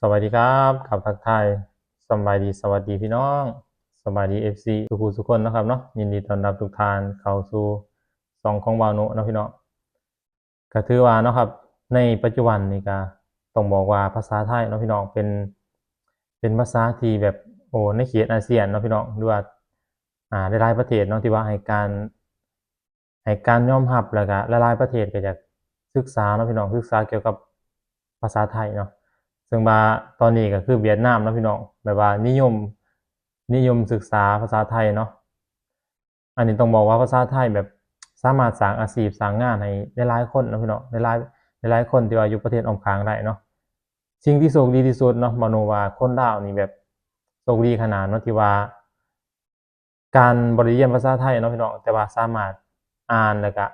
สวัสดีครับกับทักทายสบายดีสวัสดีพี่น้องสบายดี FC ทุกผู้ทุกคนนะครับเนาะยินดีต้อนรับทุกท่านเข้าสู่สองของวาวโนะเนาะพี่น้องก็ถือว่าเนาะครับ ในปัจจุบันนี่ก็ต้องบอกว่าภาษาไทยเนาะพี่น้องเป็นเป็นภาษาที่แบบโอ้ในเขตอาเซียนเนาะพี่น้องหรือว่าอ่าหลายประเทศเนาะที่ว่าให้การให้การยอมรับแล้วก็หลายประเทศก็จะศึกษาเนาะพี่น้องศึกษาเกี่ยวกับภาษาไทยเนาะ ซึ่งว่าตอนนี้ก็คือเวียดนามนะพี่น้องแบบว่านิยมนิยมศึกษาภาษาไทยเนาะอันนี้ต้องบอกว่าภาษาไทยแบบสามารถสร้างอาชีพสร้างงานให้ได้หลายคนนะพี่น้องได้หลายได้หลายคนที่ว่าอยู่ประเทศอมคางได้เนาะสิ่งที่โชคดีที่สุดเนาะมโนว่าคนลาวนี่แบบโชคดีขนาดเนาะที่ว่า การบริเรียนภาษาไทยเนาะพี่น้องแต่ว่าสามารถอ่านแล้วก็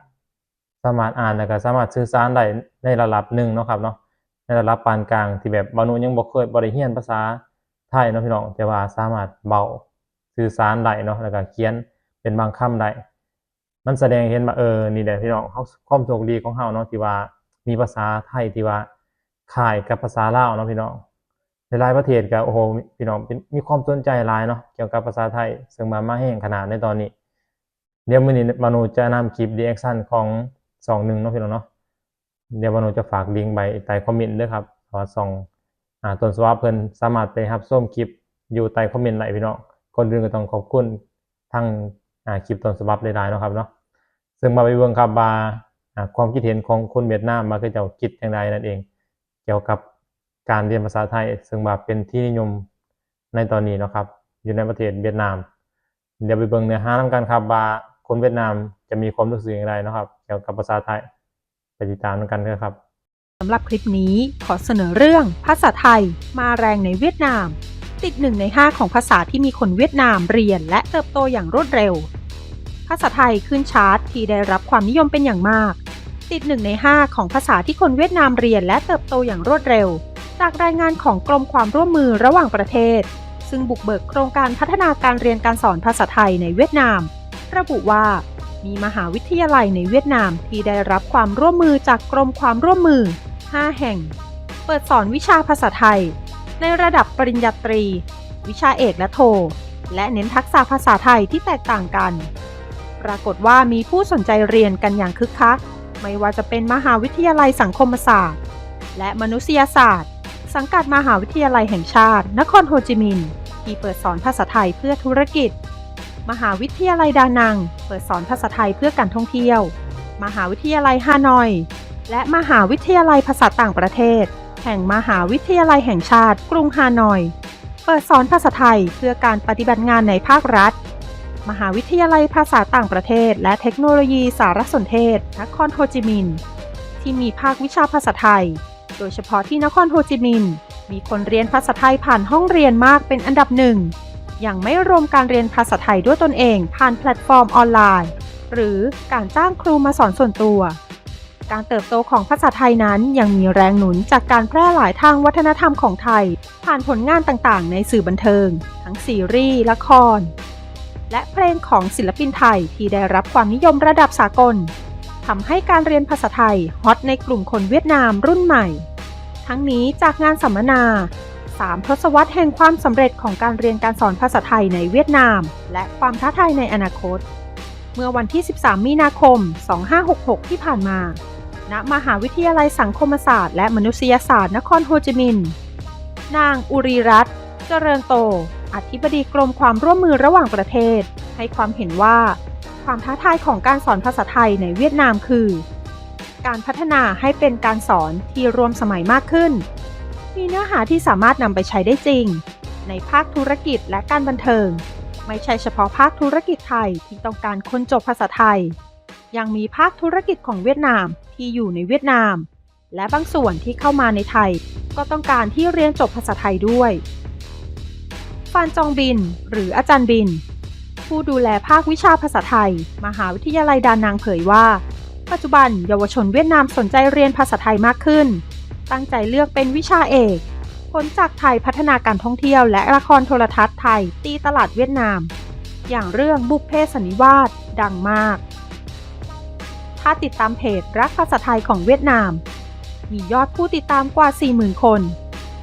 สามารถอ่านแล้วก็สามารถสื่อสารได้ในระดับหนึ่งเนาะครับเนาะ ในระดับปานกลางที่แบบบานูยังบ่เคยบ่ได้เรียนภาษาไทยเนาะพี่น้องแต่ว่าสามารถเบาสื่อสารได้เนาะแล้วก็เขียนเป็นบางคำได้มันแสดงเห็นว่าเออนี่แหละพี่น้องเฮาความโชคดีของเฮาเนาะที่ว่ามีภาษาไทยที่ว่าคล้ายกับภาษาลาวเนาะพี่น้องหลายประเทศก็โอ้โหพี่น้องมีความสนใจหลายเนาะเกี่ยวกับภาษาไทยซึ่งมามาแห้งขนาดในตอนนี้ เดี๋ยวมื้อนี้มโนจะนำคลิป reaction ของ 21เนาะพี่น้องเนาะ เดี๋ยววันหนูจะฝากลิงก์ไว้ใต้คอมเมนต์ด้วยครับขอส่องอ่าต้นสวาเพิ่นสามารถไปรับส้มคลิปอยู่ใต้คอมเมนต์ไหนพี่น้องคนอื่นก็ต้องขอบคุณทั้งอ่าคลิปต้นฉบับได้ๆเนาะครับเนาะซึ่งมาไปเบิ่งครับว่าอ่าความคิดเห็นของคนเวียดนามมาคือเจ้าคิดอย่างไรนั่นเอง เกี่ยวกับการเรียนภาษาไทย ซึ่งว่าเป็นที่นิยมในตอนนี้เนาะครับ อยู่ในประเทศเวียดนาม เดี๋ยวไปเบิ่งเนื้อหานำกันครับว่าคนเวียดนามจะมีความรู้สึกอย่างไรเนาะครับ เกี่ยวกับภาษาไทย ติดตามกันนะครับสำหรับคลิปนี้ขอเสนอเรื่องภาษาไทยมาแรงในเวียดนาม ติดหนึ่งใน 5 ของภาษาที่มีคนเวียดนามเรียนและเติบโตอย่างรวดเร็ว ภาษาไทยขึ้นชาร์ตที่ได้รับความนิยมเป็นอย่างมาก ติดหนึ่งใน 5 ของภาษาที่คนเวียดนามเรียนและเติบโตอย่างรวดเร็ว จากรายงานของกรมความร่วมมือระหว่างประเทศ ซึ่งบุกเบิกโครงการพัฒนาการเรียนการสอนภาษาไทยในเวียดนาม ระบุว่า มีมหาวิทยาลัยในเวียดนามที่ได้รับความร่วมมือจากกรมความร่วมมือ 5 แห่ง เปิดสอนวิชาภาษาไทย ในระดับปริญญาตรี วิชาเอกและโท และเน้นทักษะภาษาไทยที่แตกต่างกัน ปรากฏว่ามีผู้สนใจเรียนกันอย่างคึกคัก ไม่ว่าจะเป็นมหาวิทยาลัยสังคมศาสตร์ และมนุษยศาสตร์ สังกัดมหาวิทยาลัยแห่งชาติ นครโฮจิมินห์ที่เปิดสอนภาษาไทยเพื่อธุรกิจ มหาวิทยาลัยดานัง เปิดสอนภาษาไทยเพื่อการท่องเที่ยว มหาวิทยาลัยฮานอย และมหาวิทยาลัยภาษาต่างประเทศ แห่งมหาวิทยาลัยแห่งชาติ กรุงฮานอย เปิดสอนภาษาไทยเพื่อการปฏิบัติงานในภาครัฐ มหาวิทยาลัยภาษาต่างประเทศ และเทคโนโลยีสารสนเทศ นครโฮจิมินห์ที่มีภาควิชาภาษาไทย โดยเฉพาะที่นครโฮจิมินห์มีคนเรียนภาษาไทยผ่านห้องเรียนมากเป็นอันดับหนึ่ง ยังไม่รวมการเรียนภาษาไทยด้วยตนเอง ผ่านแพลตฟอร์มออนไลน์ หรือการจ้างครูมาสอนส่วนตัว การเติบโตของภาษาไทยนั้นยังมีแรงหนุนจากการแพร่หลายทางวัฒนธรรมของไทย ผ่านผลงานต่างๆ ในสื่อบันเทิง ทั้งซีรีส์ละคร และเพลงของศิลปินไทยที่ได้รับความนิยมระดับสากลทำให้การเรียนภาษาไทยฮอตในกลุ่มคนเวียดนามรุ่นใหม่ ทั้งนี้จากงานสัมมนา 3 ทศวรรษแห่งความสำเร็จของการเรียนการสอนภาษาไทยในเวียดนาม และความท้าทายในอนาคต เมื่อวันที่ 13 มีนาคม 2566 ที่ผ่านมา ณ มหาวิทยาลัยสังคมศาสตร์และมนุษยศาสตร์นครโฮจิมินห์ นางอุรีรัตน์ เจริญโต อธิบดีกรมความร่วมมือระหว่างประเทศ ให้ความเห็นว่า ความท้าทายของการสอนภาษาไทยในเวียดนามคือ การพัฒนาให้เป็นการสอนที่รวมสมัยมากขึ้น มีเนื้อหาที่สามารถนำไปใช้ได้จริง ในภาคธุรกิจและการบันเทิง ไม่ใช่เฉพาะภาคธุรกิจไทยที่ต้องการคนจบภาษาไทย ยังมีภาคธุรกิจของเวียดนามที่อยู่ในเวียดนาม และบางส่วนที่เข้ามาในไทย ก็ต้องการที่เรียนจบภาษาไทยด้วยฟานจองบิน หรืออาจารย์บิน ผู้ดูแลภาควิชาภาษาไทย มหาวิทยาลัยดานังเผยว่า ปัจจุบันเยาวชนเวียดนามสนใจเรียนภาษาไทยมากขึ้น ตั้งใจเลือกเป็นวิชาเอกผลจากไทยพัฒนาการท่องเที่ยวและละครโทรทัศน์ไทยตีตลาดเวียดนาม อย่างเรื่องบุพเพสันนิวาสดังมาก ถ้าติดตามเพจรักภาษาไทยของเวียดนาม มียอดผู้ติดตามกว่า 40,000 คน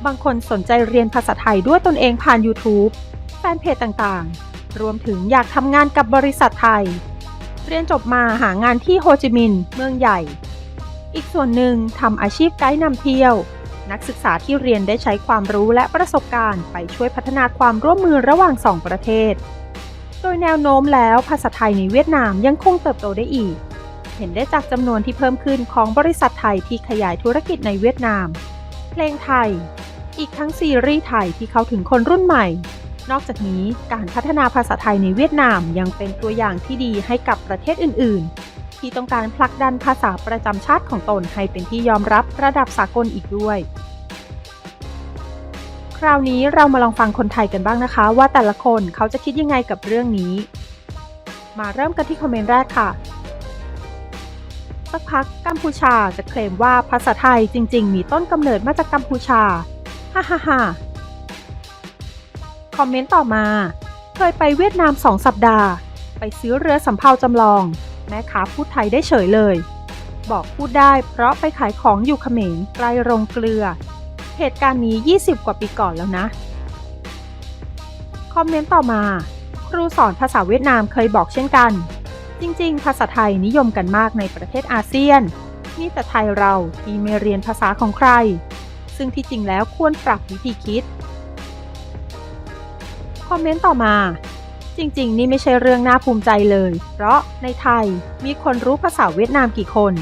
บางคนสนใจเรียนภาษาไทยด้วยตนเองผ่าน YouTube แฟนเพจต่างๆ รวมถึงอยากทำงานกับบริษัทไทย เรียนจบมาหางานที่โฮจิมินห์เมืองใหญ่ อีกส่วนหนึ่งทำอาชีพไกด์นำเที่ยว นักศึกษาที่เรียนได้ใช้ความรู้และประสบการณ์ไปช่วยพัฒนาความร่วมมือระหว่างสองประเทศ โดยแนวโน้มแล้วภาษาไทยในเวียดนามยังคงเติบโตได้อีก เห็นได้จากจำนวนที่เพิ่มขึ้นของบริษัทไทยที่ขยายธุรกิจในเวียดนาม เพลงไทย อีกทั้งซีรีส์ไทยที่เข้าถึงคนรุ่นใหม่ นอกจากนี้การพัฒนาภาษาไทยในเวียดนามยังเป็นตัวอย่างที่ดีให้กับประเทศอื่น ๆ ที่ต้องการผลักดันภาษาประจำชาติของตนให้เป็นที่ยอมรับระดับสากลอีกด้วย คราวนี้เรามาลองฟังคนไทยกันบ้างนะคะ ว่าแต่ละคนเขาจะคิดยังไงกับเรื่องนี้ มาเริ่มกันที่คอมเมนต์แรกค่ะสักพักกัมพูชาจะเคลมว่าภาษาไทยจริง ๆ มีต้นกำเนิดมาจากกัมพูชา ฮ่าฮ่าฮ่าคอมเมนต์ต่อมา เคยไปเวียดนามสองสัปดาห์ ไปซื้อเรือสำเภาจำลอง แม่ค้าพูดไทยได้เฉยเลย บอกพูดได้เพราะไปขายของอยู่เขมรใกล้โรงเกลือ เหตุการณ์นี้ 20 กว่าปีก่อนแล้วนะ คอมเมนต์ต่อมา ครูสอนภาษาเวียดนามเคยบอกเช่นกัน จริง ๆ ภาษาไทยนิยมกันมากในประเทศอาเซียนนี่แต่ไทยเราที่ไม่เรียนภาษาของใคร ซึ่งที่จริงแล้วควรปรับวิธีคิด คอมเมนต์ต่อมา จริง ๆ นี่ไม่ใช่เรื่องน่าภูมิใจเลย เพราะในไทยมีคนรู้ภาษาเวียดนามกี่คน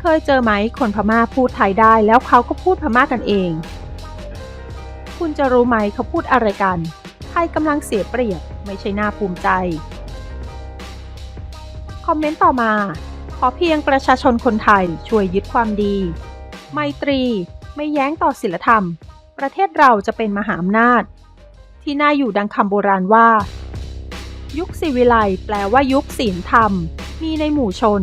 เคยเจอไหมคนพม่าพูดไทยได้แล้วเขาก็พูดพม่ากันเอง คุณจะรู้ไหมเขาพูดอะไรกัน ไทยกำลังเสียเปรียบไม่ใช่น่าภูมิใจ คอมเมนต์ต่อมา ขอเพียงประชาชนคนไทยช่วยยึดความดี ไมตรีไม่แย้งต่อศีลธรรม ประเทศเราจะเป็นมหาอำนาจ ที่น่าอยู่ดังคำโบราณว่า ยุคศิวิไลแปลว่ายุคศีลธรรม มีในหมู่ชน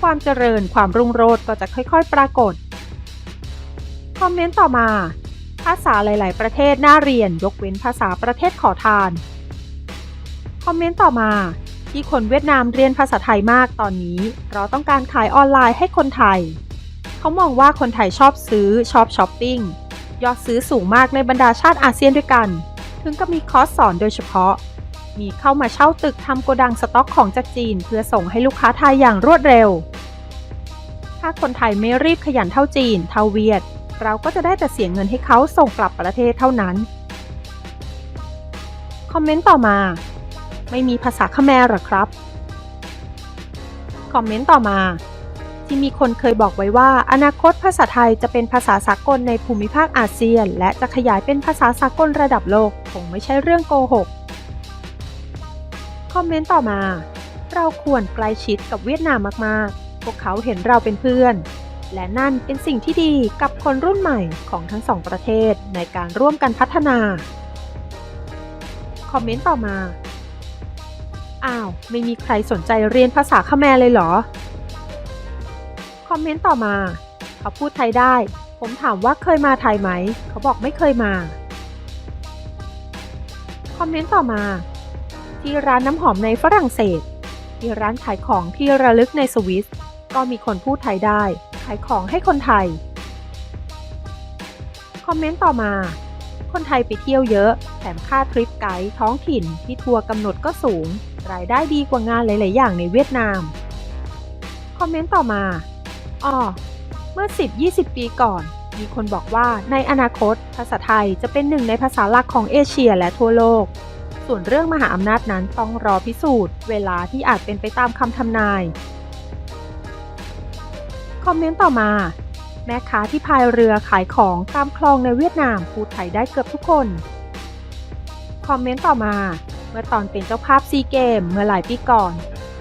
ความเจริญความรุ่งโรจน์ก็จะค่อยๆ ปรากฏ คอมเมนต์ต่อมา ภาษาหลาย ๆ ประเทศน่าเรียนยกเว้นภาษาประเทศขอทาน คอมเมนต์ต่อมา ที่คนเวียดนามเรียนภาษาไทยมากตอนนี้ เพราะต้องการขายออนไลน์ให้คนไทย เขามองว่าคนไทยชอบซื้อชอบช้อปปิ้งยอดซื้อสูงมากในบรรดาชาติอาเซียนด้วยกัน ถึงกับมีคอร์สสอนโดยเฉพาะ มีเข้ามาเช่าตึกทำโกดังสต็อกของจากจีน เพื่อส่งให้ลูกค้าไทยอย่างรวดเร็ว ถ้าคนไทยไม่รีบขยันเท่าจีน เท่าเวียด เราก็จะได้แต่เสียเงินให้เขาส่งกลับประเทศเท่านั้น คอมเมนต์ต่อมา ไม่มีภาษาคแมรหรอครับ คอมเมนต์ต่อมา ที่มีคนเคยบอกไว้ว่า อนาคตภาษาไทยจะเป็นภาษาสากลในภูมิภาคอาเซียน และจะขยายเป็นภาษาสากลระดับโลกคงไม่ใช่เรื่องโกหก คอมเมนต์ต่อมา เราควรใกล้ชิดกับเวียดนามมากๆ พวกเขาเห็นเราเป็นเพื่อน และนั่นเป็นสิ่งที่ดีกับคนรุ่นใหม่ของทั้งสองประเทศในการร่วมกันพัฒนา คอมเมนต์ต่อมา อ้าว ไม่มีใครสนใจเรียนภาษาคแมรเลยเหรอ คอมเมนต์ต่อมา เขาพูดไทยได้ ผมถามว่าเคยมาไทยไหม เขาบอกไม่เคยมา คอมเมนต์ต่อมา ที่ร้านน้ำหอมในฝรั่งเศส ที่ร้านขายของที่ระลึกในสวิส ก็มีคนพูดไทยได้ ขายของให้คนไทย คอมเมนต์ต่อมา คนไทยไปเที่ยวเยอะ แถมค่าทริปไกด์ท้องถิ่นที่ทัวร์กำหนดก็สูง รายได้ดีกว่างานหลาย ๆ อย่างในเวียดนาม คอมเมนต์ต่อมาอ้อเมื่อ 10-20 ปีก่อน มีคนบอกว่าในอนาคต ภาษาไทยจะเป็นหนึ่งในภาษาหลักของเอเชียและทั่วโลก ส่วนเรื่องมหาอำนาจนั้นต้องรอพิสูจน์ เวลาที่อาจเป็นไปตามคำทำนาย คอมเมนต์ต่อมา แม่ค้าที่พายเรือขายของตามคลองในเวียดนามพูดไทยได้เกือบทุกคน คอมเมนต์ต่อมา เมื่อตอนเป็นเจ้าภาพซีเกมเมื่อหลายปีก่อน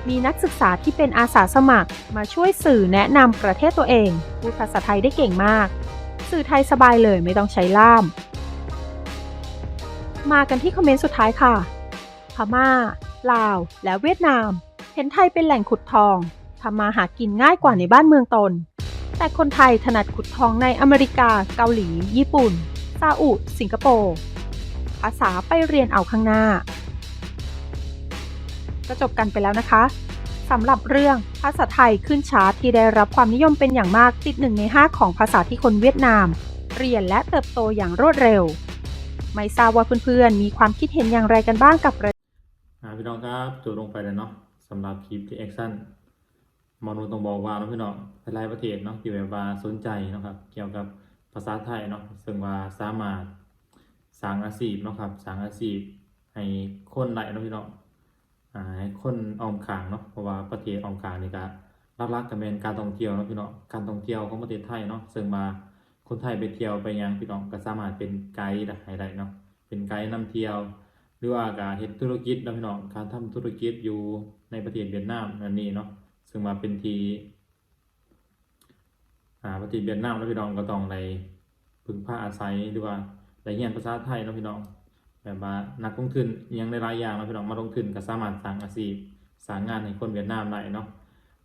มีนักศึกษาที่เป็นอาสาสมัครมาช่วยสื่อแนะนำประเทศตัวเอง พูดภาษาไทยได้เก่งมาก สื่อไทยสบายเลยไม่ต้องใช้ล่าม มากันที่คอมเมนต์สุดท้ายค่ะ พม่า ลาว และเวียดนาม เห็นไทยเป็นแหล่งขุดทองทำมาหากินง่ายกว่าในบ้านเมืองตน แต่คนไทยถนัดขุดทองในอเมริกา เกาหลี ญี่ปุ่น ซาอุ สิงคโปร์ ภาษาไปเรียนเอาข้างหน้า ก็จบกันไปแล้วนะคะสำหรับเรื่องภาษาไทยขึ้นชาร์ตที่ได้รับความนิยมเป็นอย่างมากติดหนึ่งใน 5 ของภาษาที่คนเวียดนาม เรียนและเติบโตอย่างรวดเร็ว ไม่ทราบว่าเพื่อนๆ มีความคิดเห็นอย่างไรกันบ้างกับประอ่าพี่น้องครับจบลงไปแล้วเนาะสำหรับคลิปที่แอคชั่นมอนูต้องบอกว่านะพี่น้องหลายประเทศเนาะที่แบบว่าสนใจเนาะครับ เกี่ยวกับภาษาไทยเนาะซึ่งว่าสามารถสร้างอาชีพเนาะครับสร้างอาชีพให้คนได้เนาะพี่น้องให้คนออมขางเนาะเพราะว่าประเทศออมขางนี่ก็รักๆกับแมนการท่องเที่ยวเนาะพี่น้องการท่องเที่ยวของประเทศไทยเนาะซึ่งมา คนไทยไปเที่ยวไปยังพี่น้องก็สามารถเป็นไกด์ได้ได้เนาะเป็นไกด์นำเที่ยว หรือว่าการเฮ็ดธุรกิจนะพี่น้องการทำธุรกิจอยู่ในประเทศเวียดนามนั่นนี่เนาะซึ่งมาเป็นทีอาประเทศเวียดนามแล้วพี่น้องก็ต้องในพึ่งพาอาศัยหรือว่าได้เรียนภาษาไทยนะพี่น้องแบบว่านักลงทุนยังในหลายอย่างนะพี่น้องมาลงทุนก็สามารถสร้างอาชีพสร้างงานให้คนเวียดนามได้เนาะ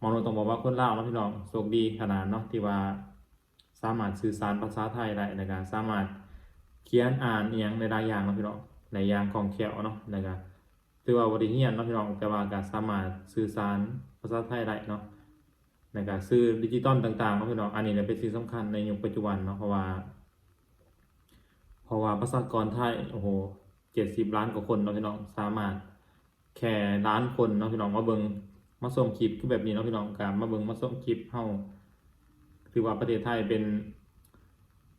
มองเราต้องบอกว่าคนลาวนะพี่น้องโชคดีขนาดเนาะที่ว่า สามารถสื่อสารภาษาไทยได้ในการสามารถเขียนอ่านเอิหยังในหลายอย่างนะพี่น้องในยางของเขียวเนาะนะครับถือว่าบริเฮียนเนาะพี่น้องแต่ว่าก็สามารถสื่อสารภาษาไทยได้เนาะในการซื้อดิจิตอลต่างๆเนาะพี่น้องอันนี้เนี่ยเป็นสิ่งสำคัญในยุคปัจจุบันเนาะเพราะว่า เพราะว่าประชากรไทยโอ้โหเจ็ดสิบล้านกว่าคนเนาะพี่น้องสามารถแค่ล้านคนเนาะพี่น้องมาเบิงมาส่งคลิปคือแบบนี้เนาะพี่น้องการมาเบิงมาส่งคลิปเฮา ถือว่าประเทศไทยเป็น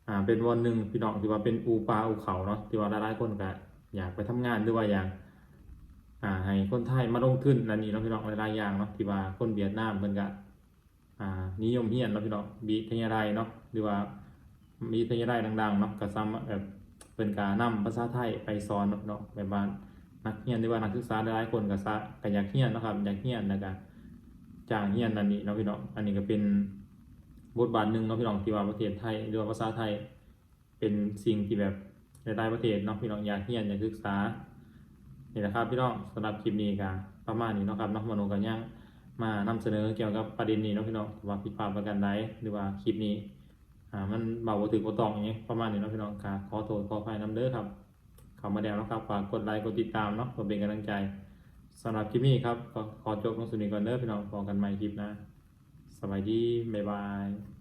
อ่า เป็นวันหนึ่งพี่น้องที่ว่าเป็นอูปลาอูเขาเนาะที่ว่าหลายๆคนก็อยากไปทำงานหรือว่าอยากอ่า ให้คนไทยมาลงทุนนั่นนี่เนาะพี่น้องหลายๆอย่างเนาะที่ว่าคนเวียดนามเพิ่นก็อ่า นิยมเฮียนเนาะพี่น้องวิทยาลัยเนาะหรือว่ามีทยาลัยดังๆเนาะก็ซ้ำแบบเพิ่นก็นำภาษาไทยไปสอนเนาะแบบว่านักเรียนหรือว่านักศึกษาหลายๆคนก็ซะก็อยากเรียนนะครับอยากเรียนแล้วก็จ้างเรียนนั่นนี่เนาะพี่น้องอันนี้ก็เป็น บทบาทหนึ่งเนาะพี่น้องที่ว่าประเทศไทยหรือว่าภาษาไทย เป็นสิ่งที่แบบในหลายประเทศเนาะพี่น้องอยากเรียนอยากศึกษานี่แหละครับพี่น้องสำหรับคลิปนี้ก็ประมาณนี้เนาะครับนาะมโนกันยังมานำเสนอเกี่ยวกับประเด็นนี้เนาะพี่น้องว่าผิดพลาดประการใดหรือว่าคลิปนี้อ่ามันเบาบ่ถึงบ่ตรงอย่างเงี้ยประมาณนี้เนาะพี่น้องก็ขอโทษขออภัยนำเด้อครับเข้ามาแล้วนะครับฝากกดไลค์กดติดตามเนาะเพื่อเป็นกำลังใจสำหรับคลิปนี้ครับขอจบลงสุดนี้ก่อนเด้อพี่น้องพบกันใหม่คลิปนะ สบายดีบ๊ายบาย